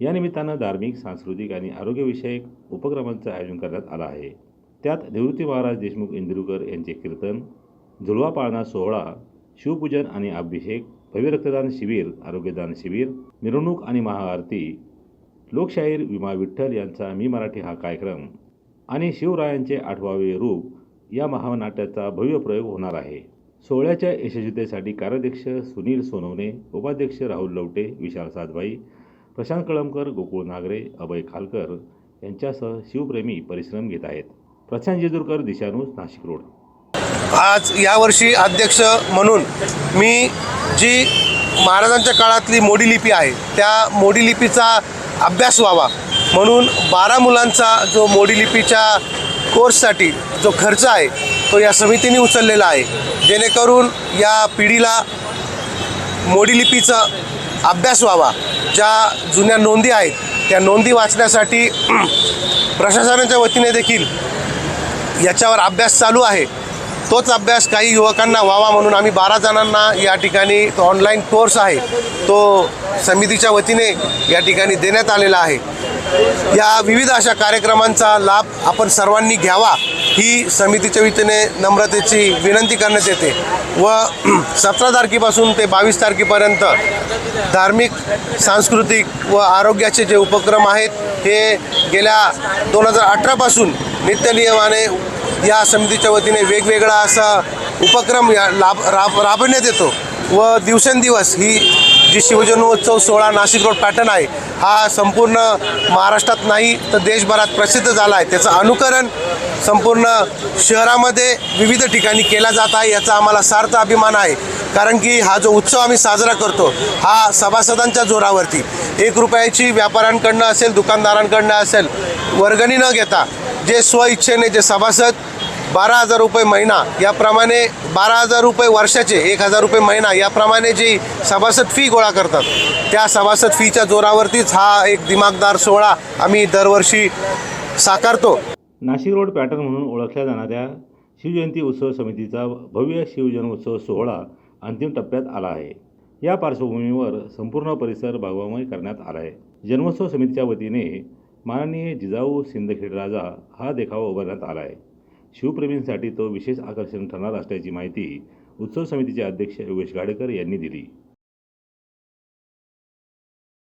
या निमित्तानं धार्मिक सांस्कृतिक आणि आरोग्यविषयक उपक्रमांचं आयोजन करण्यात आलं आहे. त्यात निवृत्ती महाराज देशमुख इंदुरकर यांचे कीर्तन झुळवा पाळणा सोहळा शिवपूजन आणि अभिषेक भव्य रक्तदान शिबिर आरोग्यदान शिबिर मिरवणूक आणि महाआरती लोकशाहीर विमा विठ्ठल यांचा मी मराठी हा कार्यक्रम आणि शिवरायांचे आठवावे रूप या महानाट्याचा भव्य प्रयोग होणार आहे. सोहळ्याच्या यशस्वीतेसाठी कार्याध्यक्ष सुनील सोनवणे उपाध्यक्ष राहुल लवटे विशाल सातबाई प्रशांत कळमकर गोकुळ नागरे अभय खालकर यांच्यासह शिवप्रेमी परिश्रम घेत आहेत. प्रशांत जेजूरकर दिशानूज नाशिक रोड. आज यावर्षी अध्यक्ष म्हणून मी जी महाराजांच्या काळातली मोडी लिपी आहे त्या मोडी लिपीचा अभ्यास व्हावा म्हणून बारा मुलांचा जो मोडी लिपीच्या कोर्ससाठी जो खर्च आहे तो या समितीने उचललेला आहे. जेणेकरून या पिढीला मोडी लिपीचं अभ्यास व्हावा. ज्या जुन्या नोंदी आहेत त्या नोंदी वाचण्यासाठी प्रशासनाच्या वतीने देखील याच्यावर अभ्यास चालू आहे. तोच अभ्यास काही युवकांना व्हावा म्हणून आम्ही बारा जणांना या ठिकाणी तो ऑनलाईन कोर्स आहे तो समितीच्या वतीने या ठिकाणी देण्यात आलेला आहे. या विविध अशा कार्यक्रमांचा लाभ आपण सर्वांनी घ्यावा ही समितीच्या वतीने नम्रतेची विनंती करण्यात येते. व सतरा तारखेपासून ते बावीस तारखेपर्यंत धार्मिक सांस्कृतिक व आरोग्याचे जे उपक्रम आहेत हे गेल्या दोन हजार अठरापासून नित्यनियमाने या समितीच्या वतीने वेगवेगळा असा उपक्रम या लाभ राब राबवण्यात येतो. व दिवसेंदिवस ही जी शिवजन्मोत्सव सोहळा नाशिक रोड पॅटर्न आहे हा संपूर्ण महाराष्ट्रात नाही तर देशभरात प्रसिद्ध झाला आहे. त्याचं अनुकरण संपूर्ण शहरामध्ये विविध ठिकाणी केला जात आहे याचा आम्हाला सार्थ अभिमान आहे. कारण की हा जो उत्सव आम्ही साजरा करतो हा सभासदांच्या जोरावरती. एक रुपयाची व्यापाऱ्यांकडनं असेल दुकानदारांकडनं असेल वर्गणी न घेता जे स्वइच्छेने जे सभासद बारा हजार रुपये महिना. याप्रमाणे बारा हजार रुपये वर्षाचे एक हजार रुपये महिना. याप्रमाणे जी सभासद फी गोळा करतात त्या सभासद फीच्या जोरावरतीच हा एक दिमागदार सोहळा आम्ही दरवर्षी साकारतो. नाशिक रोड पॅटर्न म्हणून ओळखल्या जाणाऱ्या शिवजयंती उत्सव समितीचा भव्य शिवजन्मोत्सव सोहळा अंतिम टप्प्यात आला आहे. या पार्श्वभूमीवर संपूर्ण परिसर बागवामय करण्यात आला आहे. जन्मोत्सव समितीच्या वतीने माननीय जिजाऊ सिंदखेड राजा हा देखावा उभारण्यात आला आहे. शिवप्रेमींसाठी तो विशेष आकर्षण ठरणार असल्याची माहिती उत्सव समितीचे अध्यक्ष योगेश गाडेकर यांनी दिली.